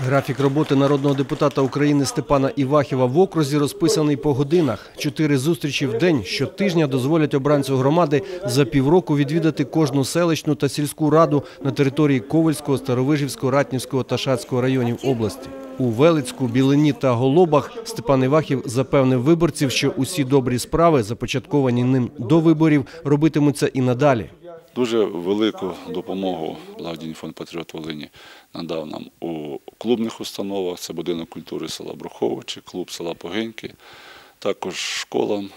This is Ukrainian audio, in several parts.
Графік роботи народного депутата України Степана Івахіва в окрузі розписаний по годинах. Чотири зустрічі в день щотижня дозволять обранцю громади за півроку відвідати кожну селищну та сільську раду на території Ковальського, Старовижівського, Ратнівського та Шацького районів області. У Велицьку, Білині та Голобах Степан Івахів запевнив виборців, що усі добрі справи, започатковані ним до виборів, робитимуться і надалі. Дуже велику допомогу благодійний фонд Патріот Волині надав нам у клубних установах. Це будинок культури села Бруховичі, клуб села Погиньки, також школам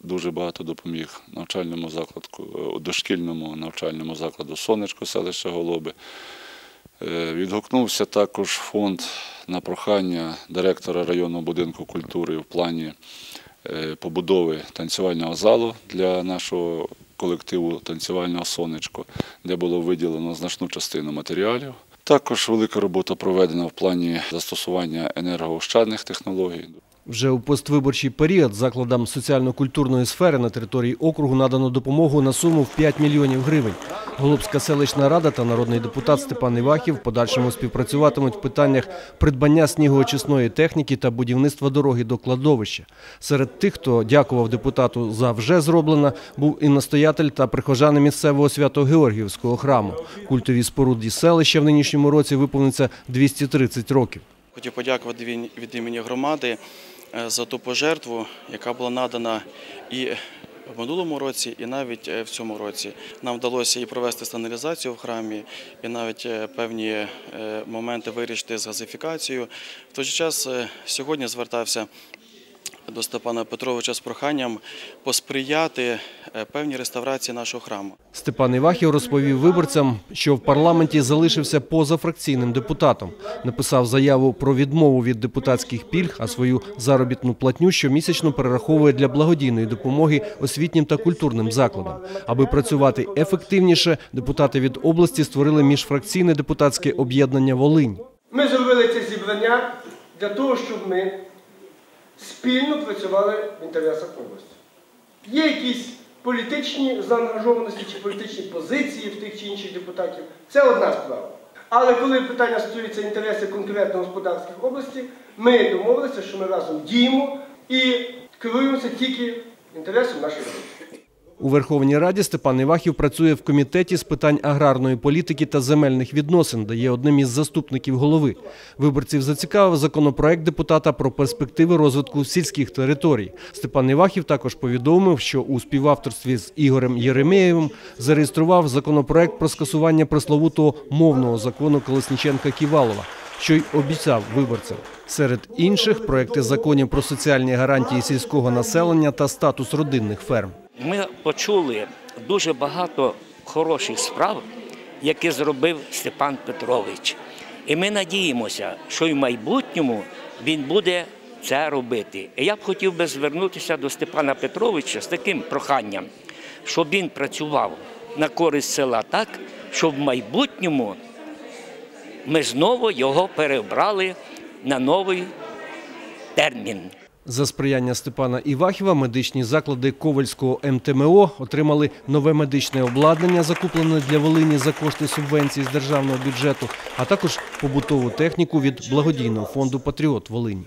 дуже багато допоміг навчальному закладу, дошкільному навчальному закладу Сонечко, селище Голоби. Е, Відгукнувся також фонд на прохання директора районного будинку культури в плані е, побудови танцювального залу для нашого колективу танцювального сонечко, де було виділено значну частину матеріалів. Також велика робота проведена в плані застосування енергоощадних технологій. Вже у поствиборчий період закладам соціально-культурної сфери на території округу надано допомогу на суму в 5 мільйонів гривень. Голубська селищна рада та народний депутат Степан Івахів в подальшому співпрацюватимуть в питаннях придбання снігоочисної техніки та будівництва дороги до кладовища. Серед тих, хто дякував депутату за вже зроблене, був і настоятель та прихожани місцевого свято-Георгіївського храму. Культовій споруді селища в нинішньому році виповниться 230 років. Хотів подякувати від- імені громади за ту пожертву, яка була надана і в минулому році, і навіть е, в цьому році. Нам вдалося і провести станалізацію в храмі, і навіть е, певні е, моменти вирішити з газифікацією. В той же час е, сьогодні звертався до Степана Петровича з проханням посприяти е, певній реставрації нашого храму. Степан Івахів розповів виборцям, що в парламенті залишився позафракційним депутатом. Написав заяву про відмову від депутатських пільг, а свою заробітну платню щомісячно перераховує для благодійної допомоги освітнім та культурним закладам. Аби працювати ефективніше, депутати від області створили міжфракційне депутатське об'єднання Волинь. Ми зробили це зібрання для того, щоб ми спільно працювали в інтересах області. Є якісь політичні заангажованості чи політичні позиції в тих чи інших депутатів. Це одна справа. Але коли питання стосується інтересів конкретно господарських областей, ми домовилися, що ми разом діємо і керуємося тільки інтересом нашої області. У Верховній Раді Степан Івахів працює в комітеті з питань аграрної політики та земельних відносин, де є одним із заступників голови. Виборців зацікавив законопроект депутата про перспективи розвитку сільських територій. Степан Івахів також повідомив, що у співавторстві з Ігорем Єремєєвим зареєстрував законопроект про скасування пресловутого мовного закону Колесніченка-Ківалова що й обіцяв виборцям. Серед інших проекти законів про соціальні гарантії сільського населення та статус родинних ферм. Ми почули дуже багато хороших справ, які зробив Степан Петрович. І ми надіємося, що в майбутньому він буде це робити. І я б хотів би звернутися до Степана Петровича з таким проханням, щоб він працював на користь села так, щоб в майбутньому ми знову його перебрали на новий термін. За сприяння Степана Івахіва медичні заклади Ковальського МТМО отримали нове медичне обладнання, закуплене для Волині за кошти субвенції з державного бюджету, а також побутову техніку від благодійного фонду Патріот Волині.